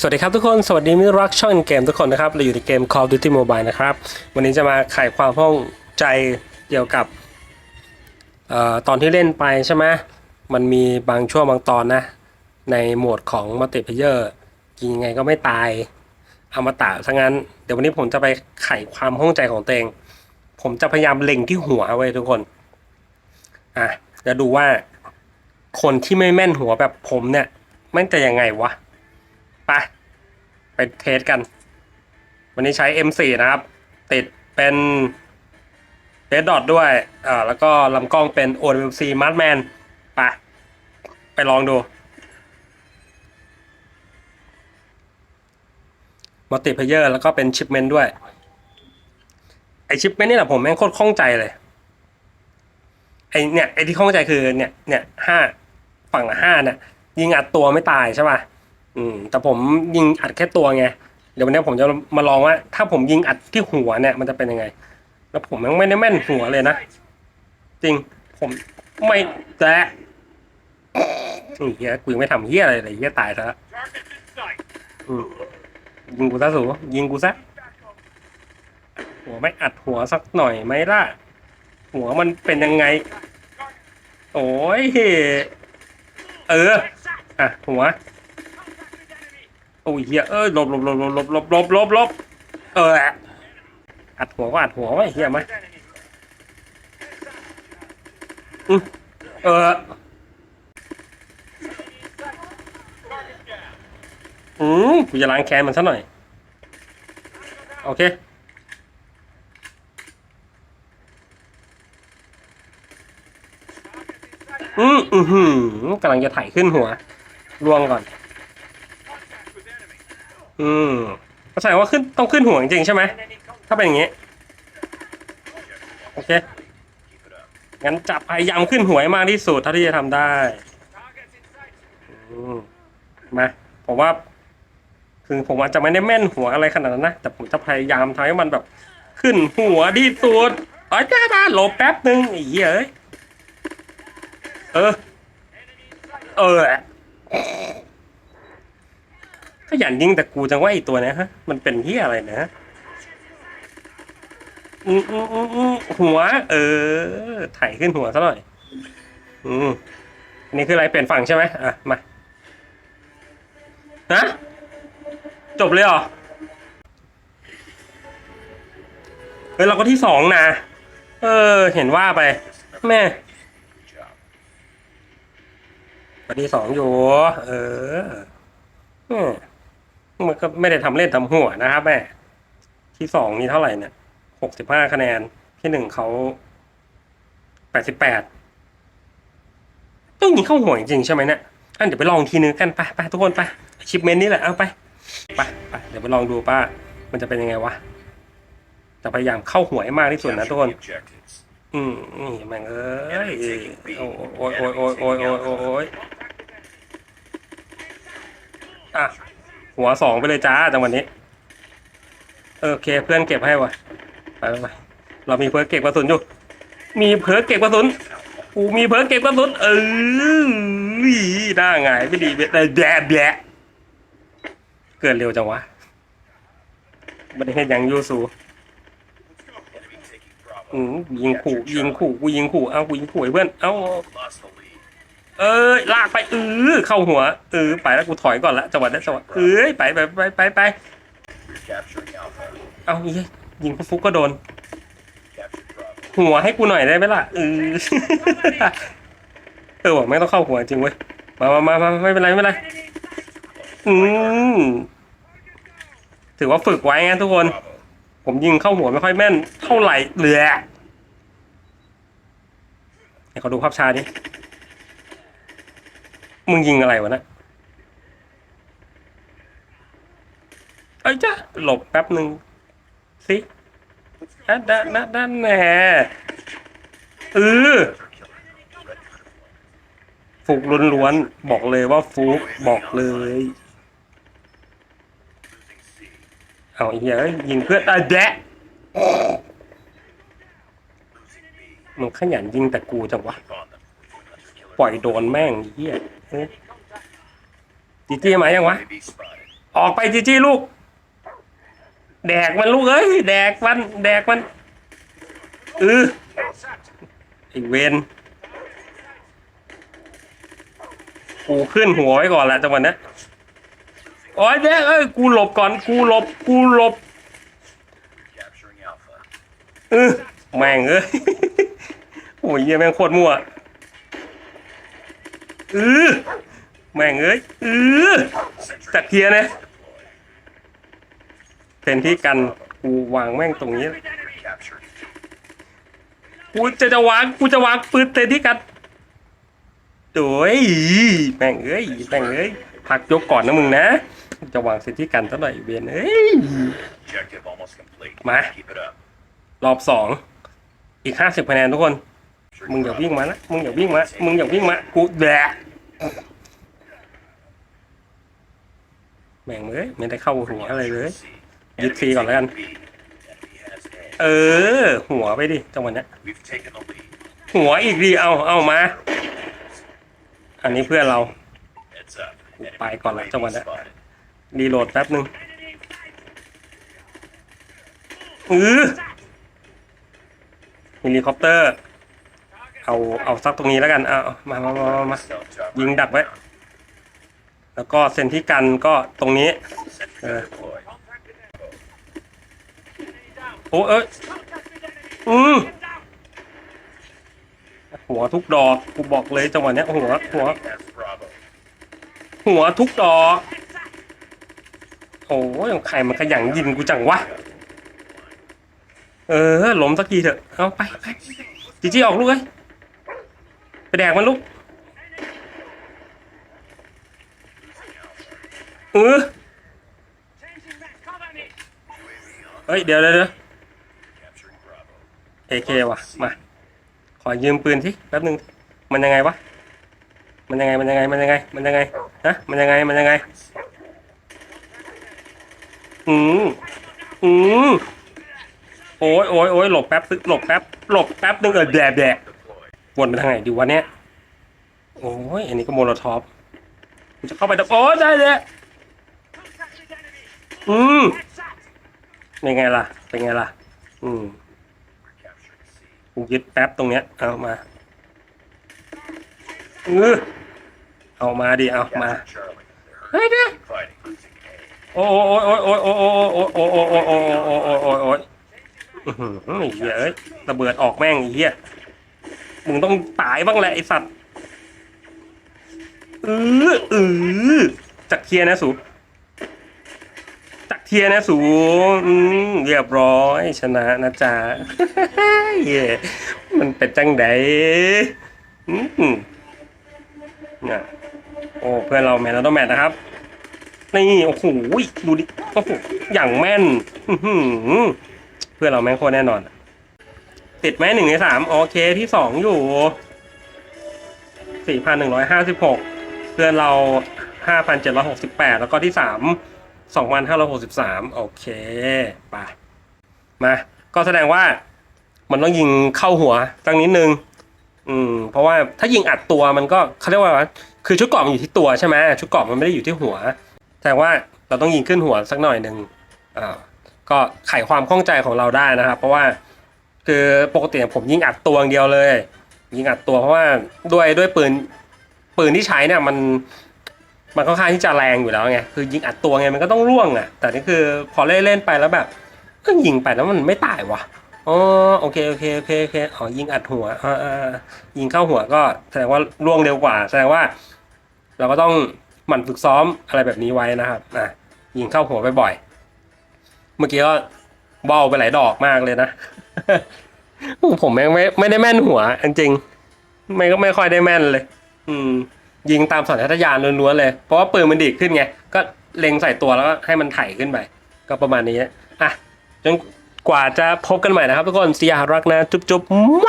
สวัสดีครับทุกคน สวัสดีมิตรรักช่องเกมทุกคนนะครับ เราอยู่ในเกม Call of Duty Mobile นะครับ วันนี้จะมาไขความข้องใจเกี่ยวกับออตอนที่เล่นไปใช่ไหมมันมีบางช่วงบางตอนนะ ในโหมดของมัลติเพเยอร์ยิงยังไงก็ไม่ตายอมตะทั้งนั้น เดี๋ยววันนี้ผมจะไปไขความข้องใจของตัวเอง ผมจะพยายามเล็งที่หัวไว้ทุกคน อะจะดูว่าคนที่ไม่แม่นหัวแบบผมเนี่ยแม่งจะยังไงวะ ไป ไปเทสกัน วันนี้ใช้ M4 นะครับ ติดเป็นเ d ดอทด้วยอ่าแล้วก็ลำกล้องเป็น OMC Markman ไป ไปลองดูมัลติเพเยอร์แล้วก็เป็นชิปเมนต์ด้วย ไอชิปเมนต์นี่แหละผมแม่งโคตรคล่องใจเลย ไอเนี่ยไอที่ข้องใจคือเนี่ยเนี่ยห้าฝั่งห้าเนี่ยยิงอัดตัวไม่ตายใช่ป่ะ อืมแต่ผมยิงอัดแค่ตัวไงเดี๋ยววันนี้ผมจะมาลองว่า ถ้าผมยิงอัดที่หัวเนี่ยมันจะเป็นยังไง แล้วผมยังไม่ได้แม่นหัวเลยนะจริงผมไม่แจ๊ะนี่เฮียกูยังไม่ทำเฮียอะไรเลยเฮียตายซะแล้วอืมยิงกูซะสูยิงกูซะหัวไม่อัดหัวสักหน่อยไหมล่ะ หัวมันเป็นยังไง โอ้ยเออ อะหัว โอ้ยเฮียเอ้ยหลบหลบหลบหลบหลบหลบหลบหลบหลบเอออัดหัวก็อัดหัวไว้เฮียไหมอืมเอออืมกูจะล้างแค้นมันซะหน่อย โอเคอืมอือหือกำลังจะไถ่ขึ้นหัวลวงก่อน อืมก็แสดงว่าขึ้นต้องขึ้นหัวงจริงใช่ไหม ถ้าเป็นอย่างนี้ โอเค งั้นจะพยายามขึ้นหัวให้มากที่สุดเท่าที่จะทำได้ อืมมา ผมว่า คือผมอาจจะไม่ได้แม่นหัวอะไรขนาดนั้นนะ แต่ผมจะพยายามทำให้มันแบบ ขึ้นหัวที่สุดอ๋อจ้าบ้าหลบแป๊บนึงไอ้เหี้ยเอ้ยเออ เออ ยันยิงแต่กูจังว่าไอตัวเนี้ยฮะ มันเป็นที่อะไรนะอืมอืมอืมอืมหัว เออไถขึ้นหัวซะหน่อย อืมอันนี้คืออะไรเปลี่ยนฝั่งใช่ไหมอะ มาฮะจบเลยเหรอเฮ้ยเราก็ที่สองนะ เออ เห็นว่าไป แม่ปที่สองอยู่ เอออืม มันก็ไม่ได้ทำเล่นทำหัวนะครับแม่ที่สองนี่เท่าไหร่เนี่ยหกสิบห้าคะแนนที่หนึ่งเขาแปดสิบแปดต้องยิงเข้าหัวจริงใช่ไหมเนี่ยอันเดี๋ยวไปลองทีนึงกันไปไปทุกคนไปชิปเมนต์นี่แหละเอาไปไปไปเดี๋ยวไปลองดูป้า มันจะเป็นยังไงวะแต่พยายามเข้าหัวให้มากที่สุดนะทุกคนอืมนี่แม่งเอ้ยโอ้ยโอ้ยโอ้ยโอ้ยโอ้ยโอ้ยอะ หัวสองไปเลยจ้าจังวันนี้ โอเคเพื่อนเก็บให้วะไปไปเรามีเพิร์กเก็บกระสุนอยู่ มีเพิร์กเก็บกระสุนกูมีเพิร์กเก็บกระสุนเออได้ไงไม่ดีแต่แดดแดดเกิดเร็วจังวะไม่ได้เห็นยังยูสูอืมยิงขู่ยิงขู่กูยิงขู่ เอากูยิงขู่เพื่อน เอา เอ้ยลากไปเออเข้าหัวเออไปแล้วกูถอยก่อนละจังหวะนี้จังหวะเอ้ยไปไปไปไปไปเอาอีกยิงฟุกก็โดน หัวให้กูหน่อยได้ไหมล่ะเออเออว่ะไม่ต้องเข้าหัวจริงเว้ยมามามามาไม่เป็นไรไม่เป็นไรอืมถือว่าฝึกไว้ไงทุกคน ผมยิงเข้าหัวไม่ค่อยแม่นเท่าไหร่เหลือให้เขาดูภาพชาดิ มึงยิงอะไรวะนะเอ้จ้ะหลบแป๊บหนึ่งสิด้านด้านด้านแหน่เออฟุกล้วนๆบอกเลยว่าฟุกบอกเลยเอาเหี้ยยิงเพื่อนอะแดะมันขยันยิงแต่กูจังวะ ปล่อยโดนแม่งเหี้ย จีจี้มายังวะ ออกไปจีจี้ลูก แดกมันลูกเอ้ย แดกมัน แดกมันเออไอเวนกูขึ้นหัวไว้ก่อนละจังหวะเนี้ยโอ้ยแดกเอ้ย กูหลบก่อน กูหลบ กูหลบเออแม่งเอ้ย โอ้ยเหี้ยแม่งโคตรมั่ว เออแม่งเอ้ยเออจัดเคียนะเป็นที่กันกูวางแม่งตรงนี้กูจะจะวางกูจะวางปืนเต็มที่กันโดยแม่งเอ้ยแม่งเอ้ยพักยกก่อนนะมึงนะ จะวางเซตที่กันเท่าไหร่เวียนเอ้ย Objective almost complete. Ma. Keep it up. รอบสองอีกห้าสิบคะแนนทุกคน มึงอย่าวิ่งมานะมึงอย่าวิ่งมา มึงอย่าวิ่งมา กูแดะ แม่งเอ้ยไม่ได้เข้าหัวอะไรเลยยึดฟรีก่อนแล้วกัน B. Enemy has A. เออ หัวไปดิจังหวะเนี้ย We've taken the lead. หัวอีกดีเอาเอามา อันนี้เพื่อนเรา Heads up. Enemy ไปก่อนละ UAV จังหวะเนี้ย spotted. รีโหลดแป๊บนึงเออเฮลิคอปเตอร์ เอาเอาซักตรงนี้แล้วกันเอามามามามามายิงดักไว้ แล้วก็เซนที่กันก็ตรงนี้ Sentry Uh. deployed. โอ้เอ้ยอืมหัวทุกดอกกูบอกเลยจังหวะเนี้ยหัวหัว หัวทุกดอกโอ้ยใครมันขยันยิงกูจังวะ เออล้มสักทีเถอะ เอาไปไปจีจี้ออกลูกเอ้ย ไปแดกมันลูกเออเฮ้ย เดี๋ยวเดี๋ยวเดี๋ยว Capturing Bravo. เอเคว่ะ มา ขอยืมปืนทีแป๊บนึง มันยังไงวะ มันยังไง มันยังไง มันยังไง มันยังไง ฮะ มันยังไง มันยังไง อืมอืมโอ้ยโอ้ยโอ้ยหลบแป๊บนึหลบแป๊บ หลบแป๊บนึงเออแดดแดด วนไปทางไหนดีวะเนี่ยโอ้ยอันนี้ก็โมโลท็อปจะเข้าไปต่โอ้ยได้เลยอืมเป็นไงล่ะ เป็นไงล่ะ อืมกูยึดแป๊บตรงเนี้ย เอามาเออเอามาดิ เอามา Captured Charlie. They're เฮ้ยเด้อ fighting losing A. โอ้โอ้โอ้โอ้โอ้โอ้โอ้โอ้โอ้โอ้โอ้โอ้โอ้โอ้โอ้อื้อหือไอ้เหี้ยเอ้ยระเบิดออกแม่งไอ้เหี้ย มึงต้องตายบ้างแหละไอสัตว์เออเออจักเทียนะสูจักเทียนะสูอืมเรียบร้อยชนะนะจ๊ะเย้มันเป็นจังไดอืมนี่โอ้เพื่อนเราแมนแล้วต้องแมนนะครับนี่โอ้โหดูดิโอ้โหอย่างแม่นเพื่อนเราแม่งโคตรแน่นอน ติดไหมหนึ่งในสามโอเคที่สองอยู่สี่พันหนึ่งร้อยห้าสิบหกเพื่อนเราห้าพันเจ็ดร้อยหกสิบแปดแล้วก็ที่สามสองพันห้าร้อยหกสิบสามโอเคไปมา ก็แสดงว่ามันต้องยิงเข้าหัวตั้งนิดนึง อืม เพราะว่าถ้ายิงอัดตัวมันก็เขาเรียกว่า คือชุดเกราะมันอยู่ที่ตัวใช่ไหมชุดเกราะมันไม่ได้อยู่ที่หัว แต่ว่าเราต้องยิงขึ้นหัวสักหน่อยหนึ่งอ่าก็ไขความข้องใจของเราได้นะครับ เพราะว่า คือปกติผมยิงอัดตัวอย่างเดียวเลย ยิงอัดตัวเพราะว่าด้วยด้วยปืนปืนที่ใช้เนี่ยมันมันค่อนข้างที่จะแรงอยู่แล้วไงคือยิงอัดตัวไงมันก็ต้องร่วงอะ แต่นี่คือพอเล่นเล่นไปแล้วแบบก็ยิงไปแล้วมันไม่ตายวะอ๋อโอเคโอเคโอเคโอเคอ๋อยิงอัดหัวอ่าอ่ายิงเข้าหัวก็แสดงว่าร่วงเร็วกว่า แสดงว่า เราก็ต้องหมั่นฝึกซ้อมอะไรแบบนี้ไว้นะครับอะยิงเข้าหัวบ่อยๆเมื่อกี้ก็เบาไปหลายดอกมากเลยนะ ผมแม่งไม่ไม่ได้แม่นหัวจริงๆไม่ก็ไม่ค่อยได้แม่นเลย อืม ยิงตามสัญชาตญาณล้วนๆเลย เพราะว่าปืนมันดีขึ้นไง ก็เล็งใส่ตัวแล้วก็ให้มันไถขึ้นไป ก็ประมาณนี้อะจนกว่าจะพบกันใหม่นะครับทุกคนเสียรักนะ จุ๊บๆมั่ว